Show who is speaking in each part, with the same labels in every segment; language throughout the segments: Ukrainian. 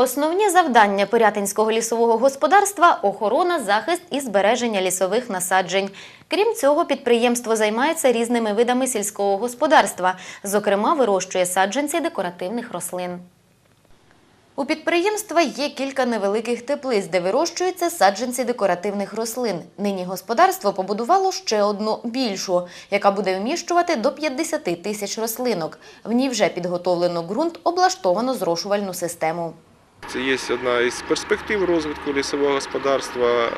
Speaker 1: Основні завдання Пирятинського лісового господарства – охорона, захист і збереження лісових насаджень. Крім цього, підприємство займається різними видами сільського господарства, зокрема, вирощує саджанці декоративних рослин. У підприємства є кілька невеликих теплиць, де вирощуються саджанці декоративних рослин. Нині господарство побудувало ще одну більшу, яка буде вміщувати до 50 тисяч рослинок. В ній вже підготовлено ґрунт, облаштовано зрошувальну систему.
Speaker 2: Це є одна із перспектив розвитку лісового господарства.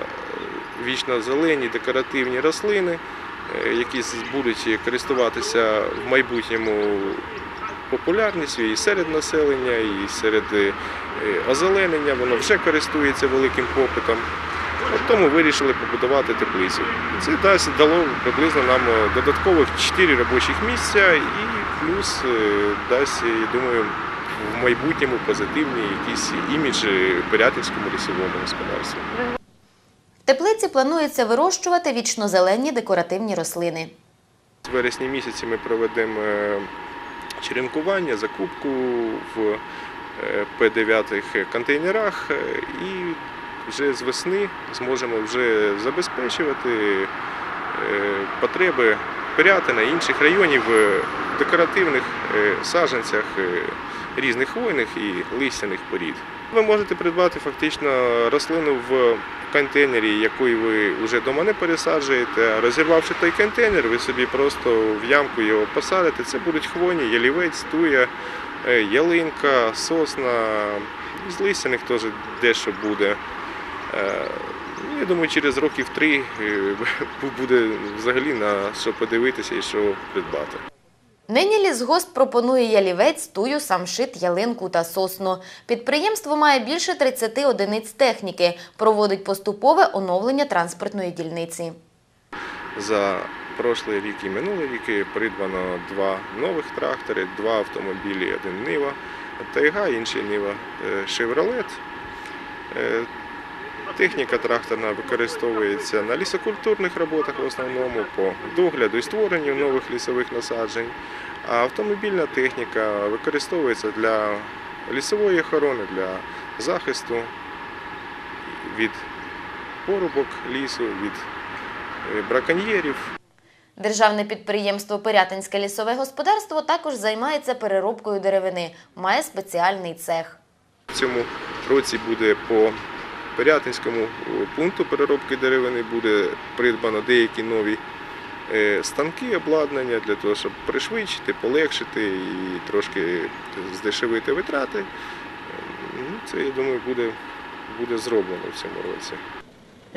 Speaker 2: Вічно зелені декоративні рослини, е, які будуть користуватися в майбутньому популярністю і серед населення, і серед е, озеленення. Воно вже користується великим попитом. Тому вирішили побудувати теплицю. Це дало приблизно нам додаткових 4 робочих місця і плюс е, дасть, я думаю, в майбутньому позитивний якийсь імідж Пирятинському лісовому господарству.
Speaker 1: В теплиці планується вирощувати вічнозелені декоративні рослини.
Speaker 2: В вересні місяці ми проведемо е, черенкування, закупку в е, П9 контейнерах е, і вже з весни зможемо вже забезпечувати потреби Пирятина і інших районів декоративних е, саджанцях е, різних хвойних і листяних порід. Ви можете придбати фактично рослину в контейнері, якої ви вже вдома не пересаджуєте. Розірвавши той контейнер, ви собі просто в ямку його посадите. Це будуть хвойні, ялівець, туя, е, ялинка, сосна. З листяних теж дещо буде. Ну, Я думаю, через років три буде взагалі на що подивитися і що придбати.
Speaker 1: Нині лісгосп пропонує ялівець, тую, самшит, ялинку та сосну. Підприємство має більше 30 одиниць техніки, проводить поступове оновлення транспортної дільниці.
Speaker 2: За прошлий рік і минулий рік придбано два нових трактори, два автомобілі, один Нива Тайга, інший Нива е, Шевролет. Е, Техніка тракторна використовується на лісокультурних роботах в основному по догляду і створенню нових лісових насаджень. А автомобільна техніка використовується для лісової охорони, для захисту від порубок лісу, від е, браконьєрів.
Speaker 1: Державне підприємство Пирятинське лісове господарство також займається переробкою деревини, має спеціальний цех.
Speaker 2: В цьому році буде по Пирятинському пункту переробки деревини буде придбано деякі нові е, станки обладнання для того, щоб пришвидшити, полегшити і трошки здешевити витрати. Е, ну, Це, я думаю, буде, буде зроблено в цьому році.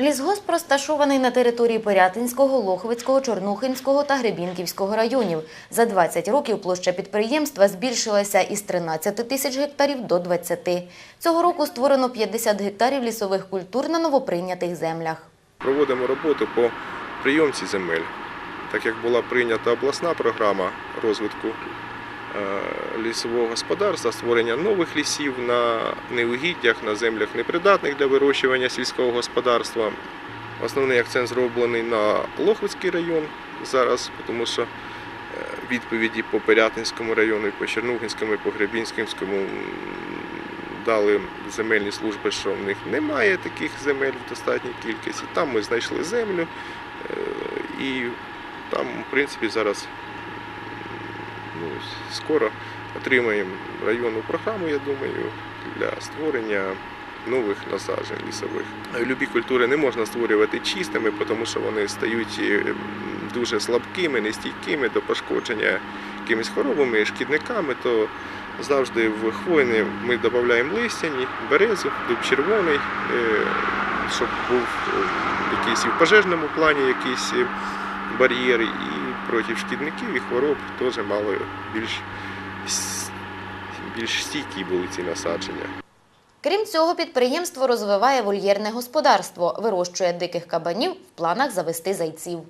Speaker 1: Лісгосп розташований на території Пирятинського, Лохвицького, Чорнухинського та Гребінківського районів. За 20 років площа підприємства збільшилася із 13 тисяч гектарів до 20. Цього року створено 50 гектарів лісових культур на новоприйнятих землях.
Speaker 2: Проводимо роботу по прийомці земель. Так як була прийнята обласна програма розвитку е, лісового господарства, створення нових лісів на неугіддях, на землях непридатних для вирощування сільського господарства. Основний акцент зроблений на Лохвицький район зараз, тому що е, відповіді по Пирятинському району, і по Чернухинському, і по Гребінському дали земельні служби, що в них немає таких земель в достатній кількості. Там ми знайшли землю е, і там, в принципі, зараз ну, скоро отримаємо районну програму, я думаю, для створення нових насаджень лісових. Любі культури не можна створювати чистими, тому що вони стають е, дуже слабкими, нестійкими до пошкодження якимись хворобами, шкідниками, то завжди в хвойні ми додаємо листяні, березу, дуб червоний, е, щоб був е, якийсь і в пожежному плані якийсь бар'єр і проти шкідників і хвороб теж мали більш, більш стійкі були ці насадження.
Speaker 1: Крім цього, підприємство розвиває вольєрне господарство, вирощує диких кабанів в планах завести зайців.